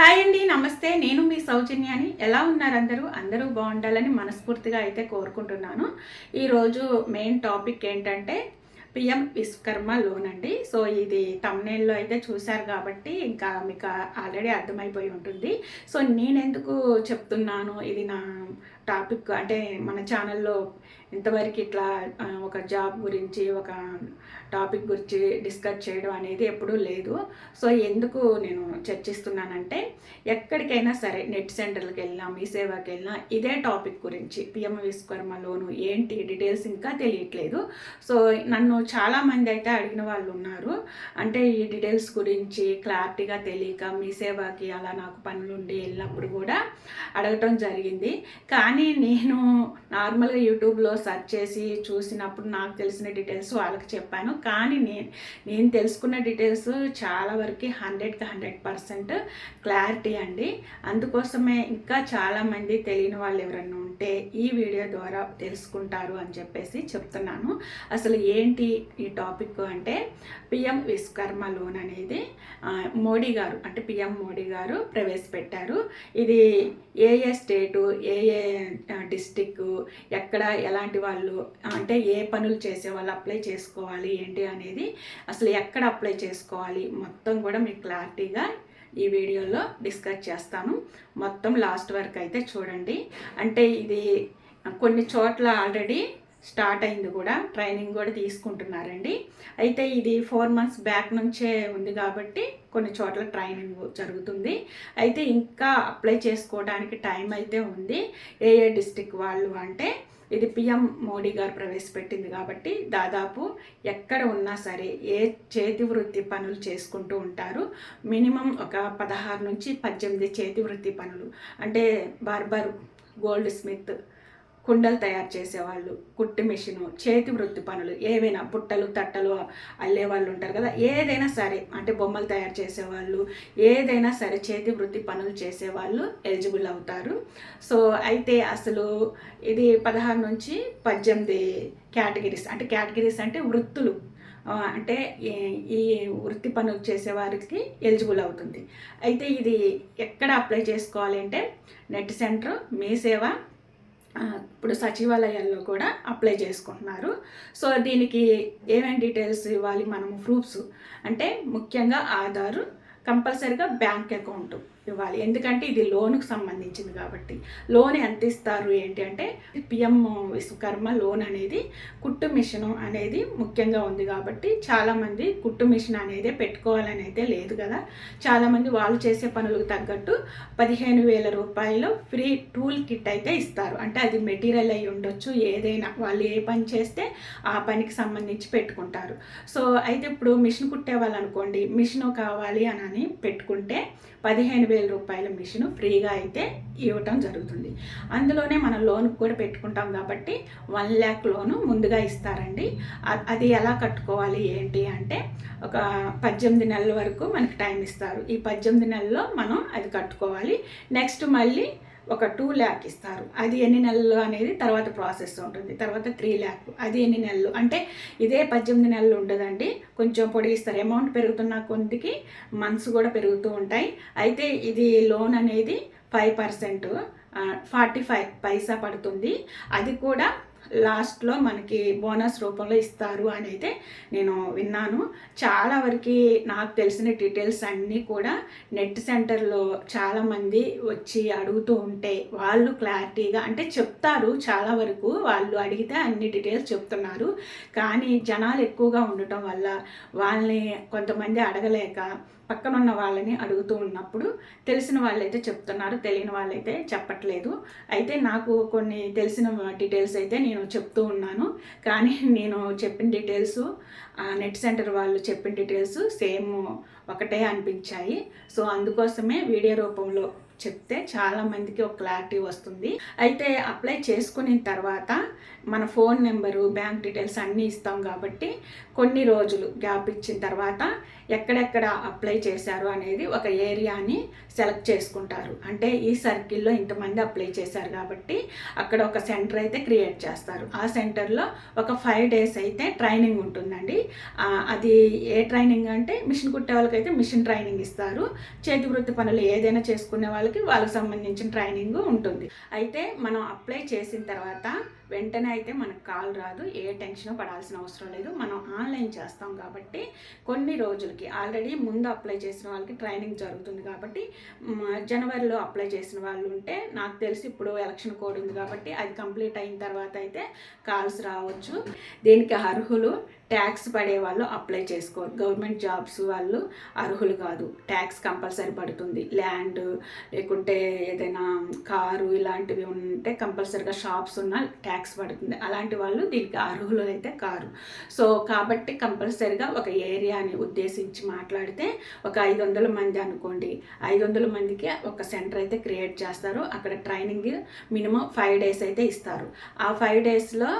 Hi అండి నమస్తే. నేను మీ సౌజన్యాని. ఎలా ఉన్నారు అందరూ? అందరూ బాగుండాలని మనస్ఫూర్తిగా అయితే కోరుకుంటున్నాను. ఈరోజు మెయిన్ టాపిక్ ఏంటంటే పిఎం విశ్వకర్మ లోన్ అండి. సో ఇది తమ్నేల్లో అయితే చూశారు కాబట్టి ఇంకా మీకు ఆల్రెడీ అర్థమైపోయి ఉంటుంది. సో నేనెందుకు చెప్తున్నాను? ఇది నా టాపిక్. అంటే మన ఛానల్లో ఇంతవరకు ఇట్లా ఒక జాబ్ గురించి ఒక టాపిక్ గురించి డిస్కస్ చేయడం అనేది ఎప్పుడూ లేదు. సో ఎందుకు నేను చర్చిస్తున్నానంటే ఎక్కడికైనా సరే నెట్ సెంటర్కి వెళ్ళినా మీ సేవకి వెళ్ళినా ఇదే టాపిక్ గురించి పిఎం విశ్వకర్మ లోను ఏంటి డీటెయిల్స్ ఇంకా తెలియట్లేదు. సో నన్ను చాలామంది అయితే అడిగిన వాళ్ళు ఉన్నారు. అంటే ఈ డీటెయిల్స్ గురించి క్లారిటీగా తెలియక మీ సేవకి అలా నాకు పనులుండి వెళ్ళినప్పుడు కూడా అడగటం జరిగింది. కానీ నేను నార్మల్గా యూట్యూబ్లో సెర్చ్ చేసి చూసినప్పుడు నాకు తెలిసిన డీటెయిల్స్ వాళ్ళకి చెప్పాను. కానీ నేను నేను తెలుసుకున్న డీటెయిల్స్ చాలా వరకు హండ్రెడ్కి హండ్రెడ్ పర్సెంట్ క్లారిటీ అండి. అందుకోసమే ఇంకా చాలామంది తెలియని వాళ్ళు ఎవరన్నా ఉంటే ఈ వీడియో ద్వారా తెలుసుకుంటారు అని చెప్పేసి చెప్తున్నాను. అసలు ఏంటి ఈ టాపిక్ అంటే పిఎం విశ్వకర్మ లోన్ అనేది మోడీ గారు అంటే పిఎం మోడీ గారు ప్రవేశపెట్టారు. ఇది ఏ ఏ స్టేటు ఏ ఏ డిస్టిక్ ఎక్కడ ఎలాంటి వాళ్ళు అంటే ఏ పనులు చేసే వాళ్ళు అప్లై చేసుకోవాలి ఏంటి అనేది అసలు ఎక్కడ అప్లై చేసుకోవాలి మొత్తం కూడా మీకు క్లారిటీగా ఈ వీడియోలో డిస్కస్ చేస్తాను. మొత్తం లాస్ట్ వరకు అయితే చూడండి. అంటే ఇది కొన్ని చోట్ల ఆల్రెడీ స్టార్ట్ అయింది కూడా ట్రైనింగ్ కూడా తీసుకుంటున్నారండి. అయితే ఇది ఫోర్ మంత్స్ బ్యాక్ నుంచే ఉంది కాబట్టి కొన్ని చోట్ల ట్రైనింగ్ జరుగుతుంది. అయితే ఇంకా అప్లై చేసుకోవడానికి టైం అయితే ఉంది. ఏ ఏ డిస్టిక్ వాళ్ళు అంటే ఇది పిఎం మోడీ గారు ప్రవేశపెట్టింది కాబట్టి దాదాపు ఎక్కడ ఉన్నా సరే ఏ చేతి వృత్తి పనులు చేసుకుంటూ ఉంటారు. మినిమం ఒక పదహారు నుంచి పద్దెనిమిది చేతి వృత్తి పనులు. అంటే బార్బర్ గోల్డ్ స్మిత్ కుండలు తయారు చేసేవాళ్ళు కుట్టి మిషను చేతి వృత్తి పనులు ఏవైనా బుట్టలు తట్టలు అల్లే వాళ్ళు ఉంటారు కదా ఏదైనా సరే అంటే బొమ్మలు తయారు చేసేవాళ్ళు ఏదైనా సరే చేతి వృత్తి పనులు చేసేవాళ్ళు ఎలిజిబుల్ అవుతారు. సో అయితే అసలు ఇది పదహారు నుంచి పద్దెనిమిది కేటగిరీస్ అంటే కేటగిరీస్ అంటే వృత్తులు అంటే ఈ- ఈ వృత్తి పనులు చేసేవారికి ఎలిజిబుల్ అవుతుంది. అయితే ఇది ఎక్కడ అప్లై చేసుకోవాలి అంటే నెట్ సెంటర్ మీ సేవ ఇప్పుడు సచివాలయాల్లో కూడా అప్లై చేసుకుంటున్నారు. సో దీనికి ఏమేమి డీటెయిల్స్ ఇవ్వాలి? మనము ప్రూఫ్స్ అంటే ముఖ్యంగా ఆధారు కంపల్సరీగా బ్యాంక్ అకౌంటు. ఇవ్వాలి. ఎందుకంటే ఇది లోన్కి సంబంధించింది కాబట్టి. లోన్ ఎంత ఇస్తారు ఏంటి అంటే పిఎం విశ్వకర్మ లోన్ అనేది కుట్టు మిషన్ అనేది ముఖ్యంగా ఉంది కాబట్టి చాలామంది కుట్టు మిషన్ అనేది పెట్టుకోవాలని అయితే లేదు కదా. చాలామంది వాళ్ళు చేసే పనులకు తగ్గట్టు పదిహేను వేల రూపాయలు ఫ్రీ టూల్ కిట్ అయితే ఇస్తారు. అంటే అది మెటీరియల్ అయి ఉండొచ్చు ఏదైనా. వాళ్ళు ఏ పని చేస్తే ఆ పనికి సంబంధించి పెట్టుకుంటారు. సో అయితే ఇప్పుడు మిషన్ కుట్టే వాళ్ళు అనుకోండి మిషన్ కావాలి అని అని పెట్టుకుంటే పదిహేను వేల రూపాయల మిషన్ ఫ్రీగా అయితే ఇవ్వటం జరుగుతుంది. అందులోనే మనం లోన్ కూడా పెట్టుకుంటాం కాబట్టి వన్ ల్యాక్ లోను ముందుగా ఇస్తారండి. అది ఎలా కట్టుకోవాలి ఏంటి అంటే ఒక పద్దెనిమిది నెలల వరకు మనకి టైం ఇస్తారు. ఈ పద్దెనిమిది నెలల్లో మనం అది కట్టుకోవాలి. నెక్స్ట్ మళ్ళీ ఒక టూ ల్యాక్ ఇస్తారు. అది ఎన్ని నెలలు అనేది తర్వాత ప్రాసెస్ ఉంటుంది. తర్వాత త్రీ ల్యాక్. అది ఎన్ని నెలలు? అంటే ఇదే పద్దెనిమిది నెలలు ఉండదండి. కొంచెం పొడిగిస్తారు అమౌంట్ పెరుగుతున్న కొద్దికి మంత్స్ కూడా పెరుగుతూ ఉంటాయి. అయితే ఇది లోన్ అనేది five percent forty five paisa పడుతుంది. అది కూడా లాస్ట్లో మనకి బోనస్ రూపంలో ఇస్తారు అని అయితే నేను విన్నాను. చాలా వరకు నాకు తెలిసిన డీటెయిల్స్ అన్నీ కూడా నెట్ సెంటర్లో చాలామంది వచ్చి అడుగుతూ ఉంటే వాళ్ళు క్లారిటీగా అంటే చెప్తారు చాలా వరకు వాళ్ళు అడిగితే అన్ని డీటెయిల్స్ చెప్తున్నారు. కానీ జనాలు ఎక్కువగా ఉండటం వల్ల వాళ్ళని కొంతమంది అడగలేక పక్కన ఉన్న వాళ్ళని అడుగుతూ ఉన్నప్పుడు తెలిసిన వాళ్ళైతే చెప్తున్నారు తెలియని వాళ్ళైతే చెప్పట్లేదు. అయితే నాకు కొన్ని తెలిసిన డీటెయిల్స్ అయితే నేను చెప్తూ ఉన్నాను. కానీ నేను చెప్పిన డీటెయిల్స్ నెట్ సెంటర్ వాళ్ళు చెప్పిన డీటెయిల్స్ సేమ్ ఒకటే అనిపించాయి. సో అందుకోసమే వీడియో రూపంలో చెప్తే చాలామందికి ఒక క్లారిటీ వస్తుంది. అయితే అప్లై చేసుకున్న తర్వాత మన ఫోన్ నెంబరు బ్యాంక్ డీటెయిల్స్ అన్నీ ఇస్తాం కాబట్టి కొన్ని రోజులు గ్యాప్ ఇచ్చిన తర్వాత ఎక్కడెక్కడ అప్లై చేశారు అనేది ఒక ఏరియాని సెలెక్ట్ చేసుకుంటారు. అంటే ఈ సర్కిల్లో ఇంతమంది అప్లై చేశారు కాబట్టి అక్కడ ఒక సెంటర్ అయితే క్రియేట్ చేస్తారు. ఆ సెంటర్లో ఒక ఫైవ్ డేస్ అయితే ట్రైనింగ్ ఉంటుందండి. అది ఏ ట్రైనింగ్ అంటే మిషన్ కుట్టే వాళ్ళకైతే మిషన్ ట్రైనింగ్ ఇస్తారు. చేతి వృత్తి పనులు ఏదైనా చేసుకునే వాళ్ళకి వాళ్ళకి సంబంధించిన ట్రైనింగ్ ఉంటుంది. అయితే మనం అప్లై చేసిన తర్వాత వెంటనే అయితే మనకు కాల్ రాదు. ఏ టెన్షన్ పడాల్సిన అవసరం లేదు. మనం ఆన్లైన్ చేస్తాం కాబట్టి కొన్ని రోజులకి ఆల్రెడీ ముందు అప్లై చేసిన వాళ్ళకి ట్రైనింగ్ జరుగుతుంది కాబట్టి జనవరిలో అప్లై చేసిన వాళ్ళు ఉంటే నాకు తెలిసి ఇప్పుడు ఎలక్షన్ కోడ్ ఉంది కాబట్టి అది కంప్లీట్ అయిన తర్వాత అయితే కాల్స్ రావచ్చు. దీనికి అర్హులు ట్యాక్స్ పడే వాళ్ళు అప్లై చేసుకోరు గవర్నమెంట్ జాబ్స్ వాళ్ళు అర్హులు కాదు. ట్యాక్స్ కంపల్సరీ పడుతుంది. ల్యాండ్ లేకుంటే ఏదైనా కారు ఇలాంటివి ఉంటే కంపల్సరీగా షాప్స్ ఉన్న ట్యాక్స్ పడుతుంది. అలాంటి వాళ్ళు దీనికి అర్హులు అయితే కారు. సో కాబట్టి కంపల్సరీగా ఒక ఏరియాని ఉద్దేశించి మాట్లాడితే ఒక ఐదు వందల మంది అనుకోండి. ఐదు వందల మందికి ఒక సెంటర్ అయితే క్రియేట్ చేస్తారు. అక్కడ ట్రైనింగ్ మినిమం ఫైవ్ డేస్ అయితే ఇస్తారు. ఆ ఫైవ్ డేస్లో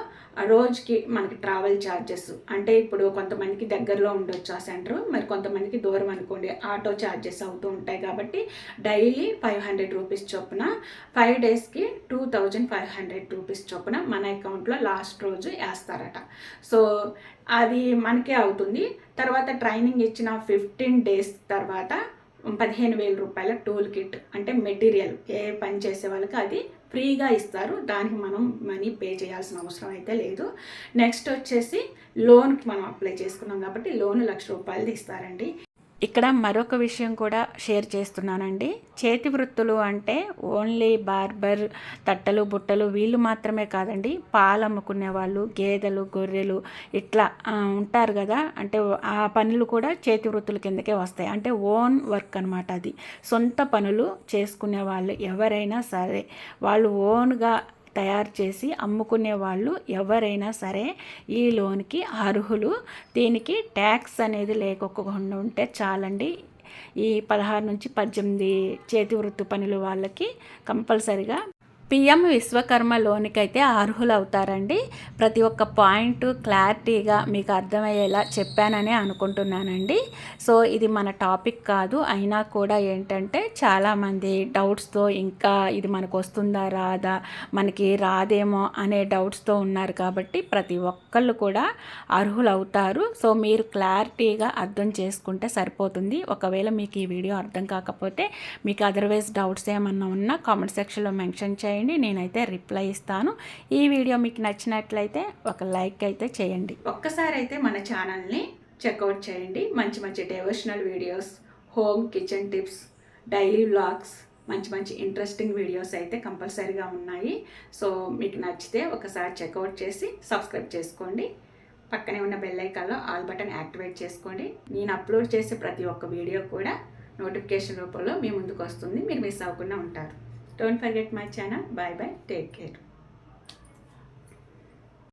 రోజుకి మనకి ట్రావెల్ ఛార్జెస్ అంటే అంటే ఇప్పుడు కొంతమందికి దగ్గరలో ఉండొచ్చు ఆ సెంటర్. మరి కొంతమందికి దూరం అనుకోండి ఆటో ఛార్జెస్ అవుతూ ఉంటాయి కాబట్టి డైలీ ఫైవ్ హండ్రెడ్ రూపీస్ చొప్పున ఫైవ్ డేస్కి two thousand five hundred rupees చొప్పున మన అకౌంట్లో లాస్ట్ రోజు వేస్తారట. సో అది మనకే అవుతుంది. తర్వాత ట్రైనింగ్ ఇచ్చిన ఫిఫ్టీన్ డేస్ తర్వాత పదిహేను వేల రూపాయల టూల్ కిట్ అంటే మెటీరియల్ ఏ పని చేసే వాళ్ళకి అది ఫ్రీగా ఇస్తారు. దానికి మనం మనీ పే చేయాల్సిన అవసరం అయితే లేదు. నెక్స్ట్ వచ్చేసి లోన్కి మనం అప్లై చేసుకున్నాం కాబట్టి లోన్ లక్ష రూపాయలు ఇస్తారండి. ఇక్కడ మరొక విషయం కూడా షేర్ చేస్తున్నానండి. చేతి వృత్తులు అంటే ఓన్లీ బార్బర్ తట్టలు బుట్టలు వీళ్ళు మాత్రమే కాదండి. పాలు అమ్ముకునే వాళ్ళు గేదెలు గొర్రెలు ఇట్లా ఉంటారు కదా. అంటే ఆ పనులు కూడా చేతి వృత్తుల కిందకే వస్తాయి. అంటే ఓన్ వర్క్ అనమాట అది. సొంత పనులు చేసుకునే వాళ్ళు ఎవరైనా సరే వాళ్ళు ఓన్గా తయారు చేసి అమ్ముకునే వాళ్ళు ఎవరైనా సరే ఈ లోన్కి అర్హులు. దీనికి ట్యాక్స్ అనేది లేకోకుండా ఉంటే చాలండి. ఈ పదహారు నుంచి పద్దెనిమిది చేతి వృత్తి పనులు వాళ్ళకి కంపల్సరిగా పిఎం విశ్వకర్మ లోన్కి అయితే అర్హులు అవుతారండి ప్రతి ఒక్క పాయింట్ క్లారిటీగా మీకు అర్థమయ్యేలా చెప్పాననే అనుకుంటున్నానండి. సో ఇది మన టాపిక్ కాదు. అయినా కూడా ఏంటంటే చాలామంది డౌట్స్తో ఇంకా ఇది మనకు వస్తుందా రాదా మనకి రాదేమో అనే డౌట్స్తో ఉన్నారు కాబట్టి ప్రతి ఒక్కళ్ళు కూడా అర్హులు అవుతారు సో మీరు క్లారిటీగా అర్థం చేసుకుంటే సరిపోతుంది. ఒకవేళ మీకు ఈ వీడియో అర్థం కాకపోతే మీకు అదర్వైజ్ డౌట్స్ ఏమన్నా ఉన్నా కామెంట్ సెక్షన్లో మెన్షన్ చేయండి. నేనైతే రిప్లై ఇస్తాను. ఈ వీడియో మీకు నచ్చినట్లయితే ఒక లైక్ అయితే చేయండి. ఒక్కసారి అయితే మన ఛానల్ని చెక్అవుట్ చేయండి. మంచి మంచి devotional videos home kitchen tips daily vlogs మంచి మంచి ఇంట్రెస్టింగ్ వీడియోస్ అయితే కంపల్సరీగా ఉన్నాయి. సో మీకు నచ్చితే ఒకసారి చెక్అవుట్ చేసి సబ్స్క్రైబ్ చేసుకోండి. పక్కనే ఉన్న బెల్ ఐకాన్లో ఆల్ బటన్ యాక్టివేట్ చేసుకోండి. నేను అప్లోడ్ చేసే ప్రతి ఒక్క వీడియో కూడా నోటిఫికేషన్ రూపంలో మీ ముందుకు వస్తుంది. మీరు మిస్ అవ్వకుండా ఉంటారు. Don't forget my channel. Bye bye. Take care.